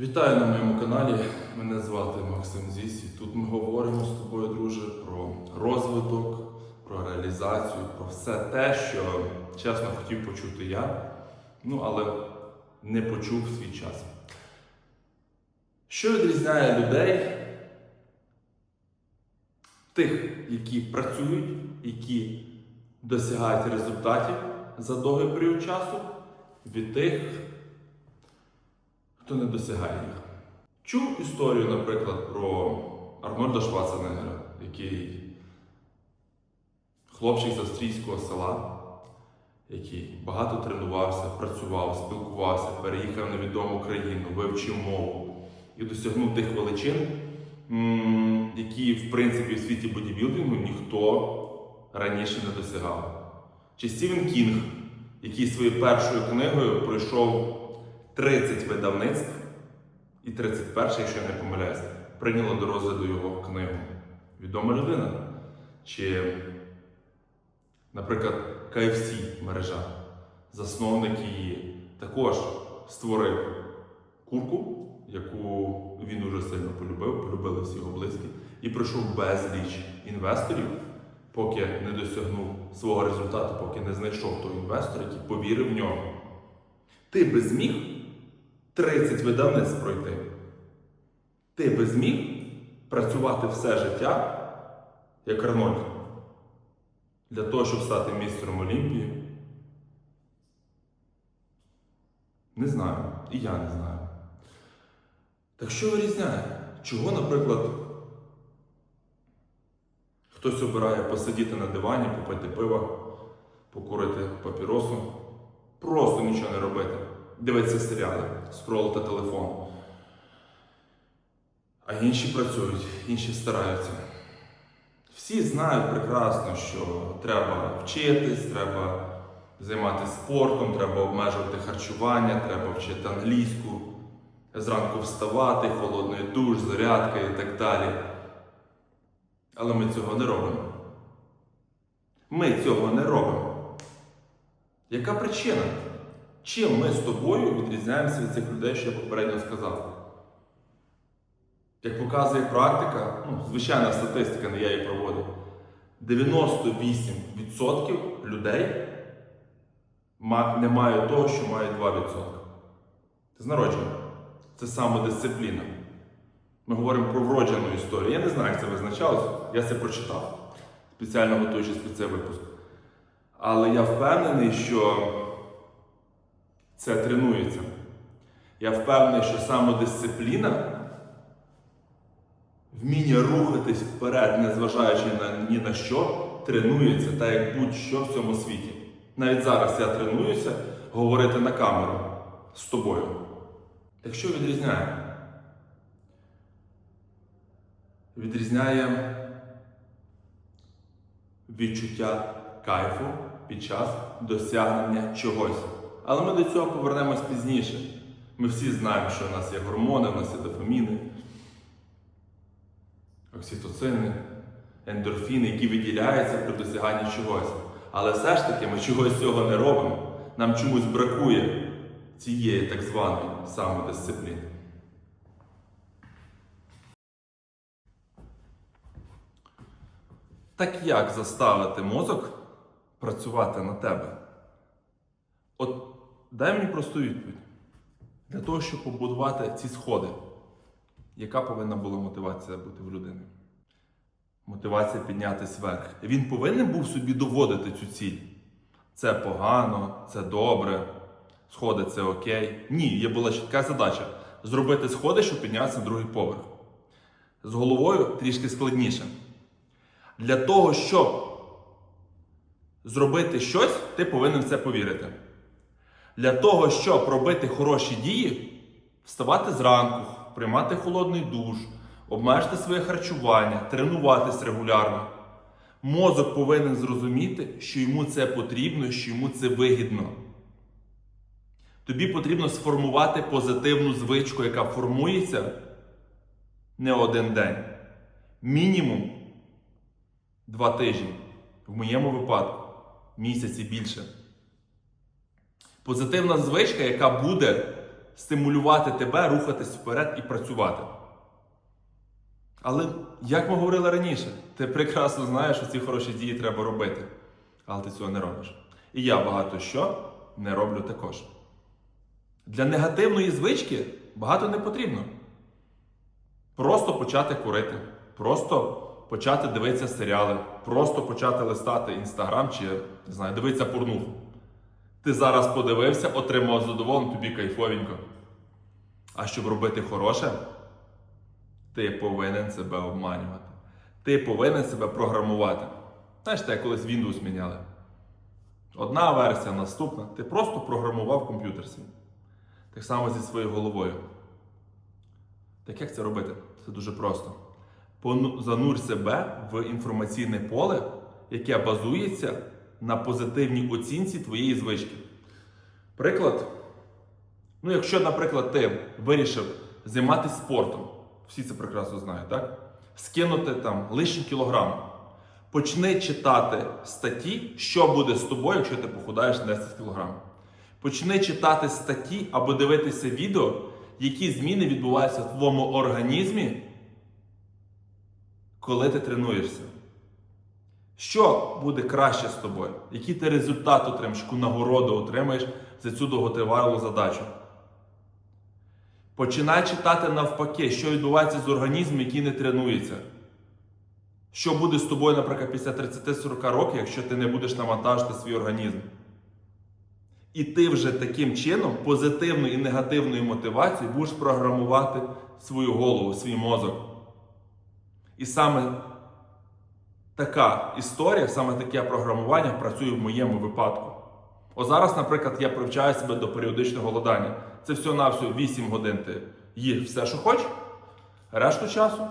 Вітаю на моєму каналі. Мене звати Максим Зіс. І тут ми говоримо з тобою, друже, про розвиток, про реалізацію, про все те, що чесно хотів почути я, ну але не почув свій час. Що відрізняє людей, тих, які працюють, які досягають результатів за довгий період часу, від тих, хто не досягає їх. Чув історію, наприклад, про Арнольда Шварценеггера, який хлопчик з австрійського села, який багато тренувався, працював, спілкувався, переїхав в невідому країну, вивчив мову і досягнув тих величин, які, в принципі, в світі бодібілдингу ніхто раніше не досягав. Чи Стівен Кінг, який своєю першою книгою пройшов 30 видавництв, і 31, якщо я не помиляюсь, прийняло до розгляду його книгу. Відома людина. Чи, наприклад, KFC мережа, засновник її також створив курку, яку він дуже сильно полюбив, полюбили всі його близькі, і пройшов безліч інвесторів, поки не досягнув свого результату, поки не знайшов того інвестора, який повірив в нього. Ти би зміг 30 видавництв пройти. Ти би зміг працювати все життя як Арнольд. Для того, щоб стати містером Олімпії. Не знаю. І я не знаю. Так що вирізняє? Чого, наприклад, хтось обирає посидіти на дивані, попити пива, покурити папіросу, просто нічого не робити дивитися серіали, скролити телефон. А інші працюють, інші стараються. Всі знають прекрасно, що треба вчитись, треба займатися спортом, треба обмежувати харчування, треба вчити англійську, зранку вставати, холодний душ, зарядка і так далі. Але ми цього не робимо. Ми цього не робимо. Яка причина? Чим ми з тобою відрізняємося від цих людей, що я попередньо сказав? Як показує практика, ну, звичайна статистика, не я її проводив, 98% людей не мають того, що мають 2%. Це з народження. Це самодисципліна. Ми говоримо про вроджену історію. Я не знаю, як це визначалося, я це прочитав, спеціально готуючись під цей випуск. Але я впевнений, що це тренується. Я впевнений, що самодисципліна, вміння рухатись вперед, незважаючи на ні на що, тренується, так як будь-що в цьому світі. Навіть зараз я тренуюся говорити на камеру з тобою. Так що відрізняє? Відрізняє відчуття кайфу під час досягнення чогось. Але ми до цього повернемось пізніше. Ми всі знаємо, що в нас є гормони, в нас є дофаміни, окситоцини, ендорфіни, які виділяються при досяганні чогось. Але все ж таки ми чогось цього не робимо. Нам чомусь бракує цієї так званої самодисципліни. Так як заставити мозок працювати на тебе? От дай мені просту відповідь. Для того, щоб побудувати ці сходи, яка повинна була мотивація бути в людини? Мотивація піднятися вверх. Він повинен був собі доводити цю ціль. Це погано, це добре, сходи це окей. Ні, є була чітка задача зробити сходи, щоб піднятися на другий поверх. З головою трішки складніше. Для того, щоб зробити щось, ти повинен в це повірити. Для того, щоб робити хороші дії, вставати зранку, приймати холодний душ, обмежити своє харчування, тренуватись регулярно. Мозок повинен зрозуміти, що йому це потрібно, що йому це вигідно. Тобі потрібно сформувати позитивну звичку, яка формується не один день. Мінімум два тижні. В моєму випадку місяць і більше. Позитивна звичка, яка буде стимулювати тебе рухатись вперед і працювати. Але як ми говорили раніше, ти прекрасно знаєш, що ці хороші дії треба робити. Але ти цього не робиш. І я багато що не роблю також. Для негативної звички багато не потрібно. Просто почати курити, просто почати дивитися серіали, просто почати листати інстаграм чи не знаю, дивитися порнуху. Ти зараз подивився, отримав задоволення, тобі кайфовенько. А щоб робити хороше, ти повинен себе обманювати. Ти повинен себе програмувати. Знаєш, те, колись Windows міняли. Одна версія, наступна. Ти просто програмував комп'ютер свій. Так само зі своєю головою. Так як це робити? Це дуже просто. Занурь себе в інформаційне поле, яке базується на позитивній оцінці твоєї звички. Приклад. Ну, якщо, наприклад, ти вирішив займатися спортом, всі це прекрасно знають, так? Скинути там лишні кілограми. Почни читати статті, що буде з тобою, якщо ти похудаєш 10 кг. Почни читати статті або дивитися відео, які зміни відбуваються в твоєму організмі, коли ти тренуєшся. Що буде краще з тобою? Який ти результат отримаєш, яку нагороду отримаєш за цю довготривалу задачу? Починай читати навпаки, що відбувається з організмом, який не тренується. Що буде з тобою, наприклад, після 30-40 років, якщо ти не будеш навантажити свій організм? І ти вже таким чином позитивною і негативною мотивацією будеш програмувати свою голову, свій мозок. І саме така історія, саме таке програмування працює в моєму випадку. О зараз, наприклад, я привчаю себе до періодичного голодання. Це всього-навсього 8 годин ти їш все, що хочеш, решту часу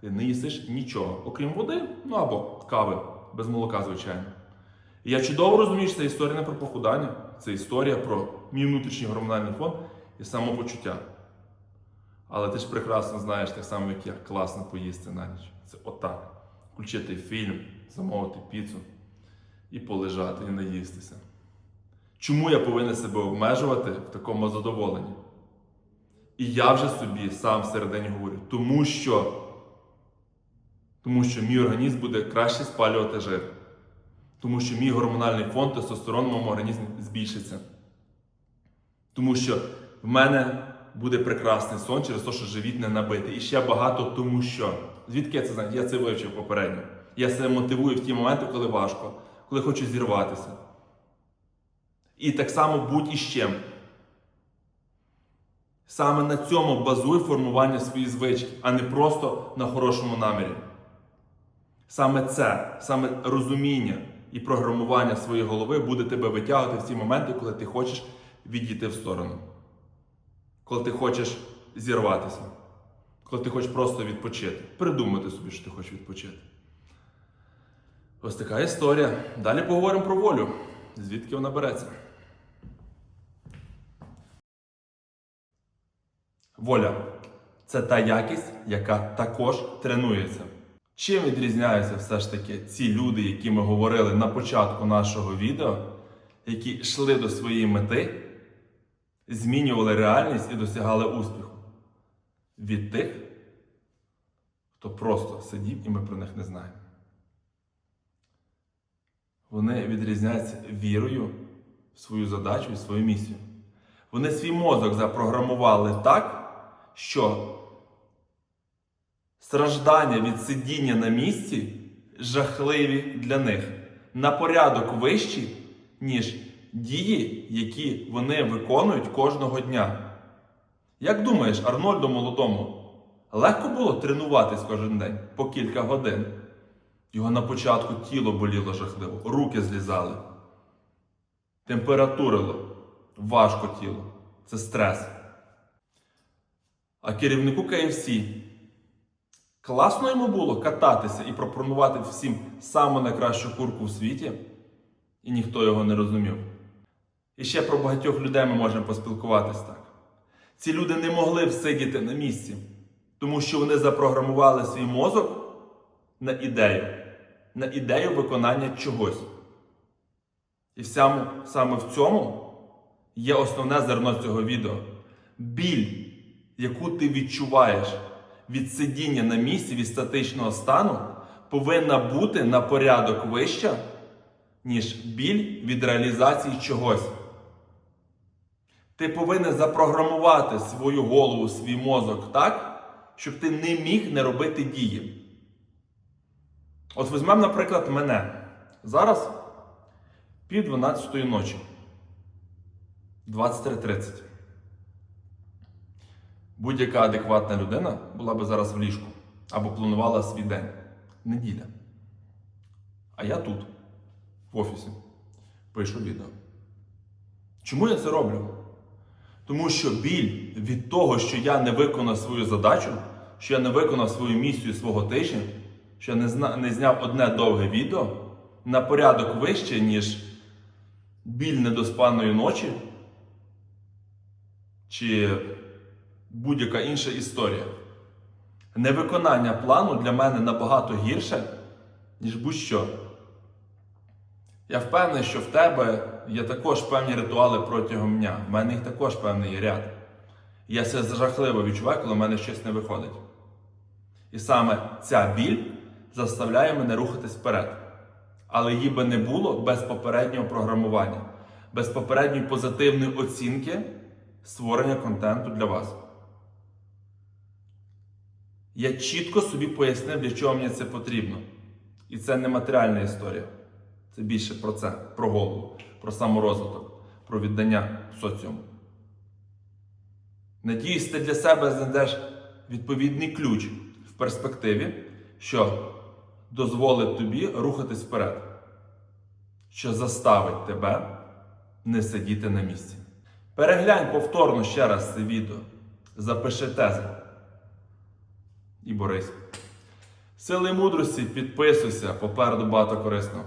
ти не їсиш нічого, окрім води, ну або кави, без молока, звичайно. І я чудово розумію, що це історія не про похудання, це історія про мій внутрішній гормональний фон і самопочуття. Але ти ж прекрасно знаєш, так само, як я, класно поїсти на ніч. Це отак. Включити фільм, замовити піцу і полежати, і наїстися. Чому я повинен себе обмежувати в такому задоволенні? І я вже собі сам всередині говорю, тому що, тому що мій організм буде краще спалювати жир. Тому що мій гормональний фон тестостерон в моєму організмі збільшиться. Тому що в мене буде прекрасний сон через те, що живіт не набитий. І ще багато тому що. Звідки я це знаю? Я це вивчив попередньо. Я себе мотивую в ті моменти, коли важко, коли хочу зірватися. І так само будь іщем. Саме на цьому базуй формування своєї звички, а не просто на хорошому намірі. Саме це, саме розуміння і програмування своєї голови буде тебе витягувати в ті моменти, коли ти хочеш відійти в сторону. Коли ти хочеш зірватися. Коли ти хочеш просто відпочити. Придумати собі, що ти хочеш відпочити. Ось така історія. Далі поговоримо про волю. Звідки вона береться? Воля це та якість, яка також тренується. Чим відрізняються все ж таки ці люди, які ми говорили на початку нашого відео, які йшли до своєї мети, змінювали реальність і досягали успіху? Від тих, хто просто сидів і ми про них не знаємо. Вони відрізняються вірою в свою задачу і свою місію. Вони свій мозок запрограмували так, що страждання від сидіння на місці жахливі для них на порядок вищі, ніж дії, які вони виконують кожного дня. Як думаєш, Арнольду молодому легко було тренуватись кожен день по кілька годин? Його на початку тіло боліло жахливо, руки злізали, температурило, важко тіло. Це стрес. А керівнику KFC класно йому було кататися і пропонувати всім саму найкращу курку в світі, і ніхто його не розумів. І ще про багатьох людей ми можемо поспілкуватись так. Ці люди не могли всидіти на місці, тому що вони запрограмували свій мозок на ідею, на ідею виконання чогось. І саме, в цьому є основне зерно цього відео. Біль, яку ти відчуваєш від сидіння на місці, від статичного стану, повинна бути на порядок вища, ніж біль від реалізації чогось. Ти повинен запрограмувати свою голову, свій мозок так, щоб ти не міг не робити дії. От візьмемо, наприклад, мене. Зараз пів 12 ночі. 23.30. Будь-яка адекватна людина була би зараз в ліжку або планувала свій день. Неділя. А я тут, в офісі, пишу відео. Чому я це роблю? Тому що біль від того, що я не виконав свою задачу, що я не виконав свою місію свого тижня, що я не, зна- не зняв одне довге відео на порядок вище, ніж біль недоспаної ночі чи будь-яка інша історія. Невиконання плану для мене набагато гірше, ніж будь-що. Я впевнений, що в тебе є також певні ритуали протягом дня. В мене їх також певний ряд. Я це жахливо відчуваю, коли в мене щось не виходить. І саме ця біль заставляє мене рухатись вперед. Але її би не було без попереднього програмування, без попередньої позитивної оцінки створення контенту для вас. Я чітко собі пояснив, для чого мені це потрібно. І це не матеріальна історія. Це більше про це, про голову, про саморозвиток, про віддання соціуму. Надіюсь, ти для себе знайдеш відповідний ключ в перспективі, що дозволить тобі рухатись вперед, що заставить тебе не сидіти на місці. Переглянь повторно ще раз це відео, запиши тези і борись. Сили мудрості, підписуйся, попереду багато корисного.